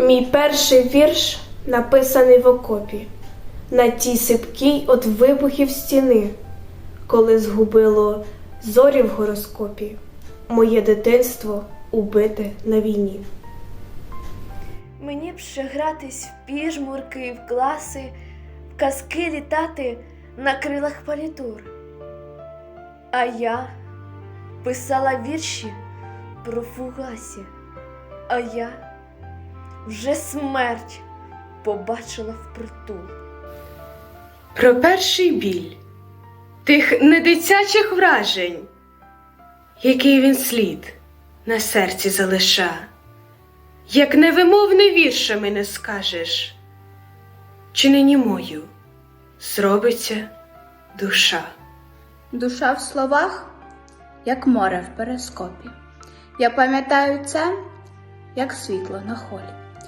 Мій перший вірш написаний в окопі, на тій сипкій от вибухів стіни, коли згубило зорі в гороскопі, моє дитинство убите на війні. Мені б ще гратись в піжмурки в класи, в казки літати на крилах палітур. А я писала вірші про фугасі, а я вже смерть побачила впритул. Про перший біль тих недитячих вражень, який він слід на серці залиша, як невимовне віршами не скажеш, чи не німою зробиться душа. Душа в словах, як море в перископі. Я пам'ятаю це, як світло на холі.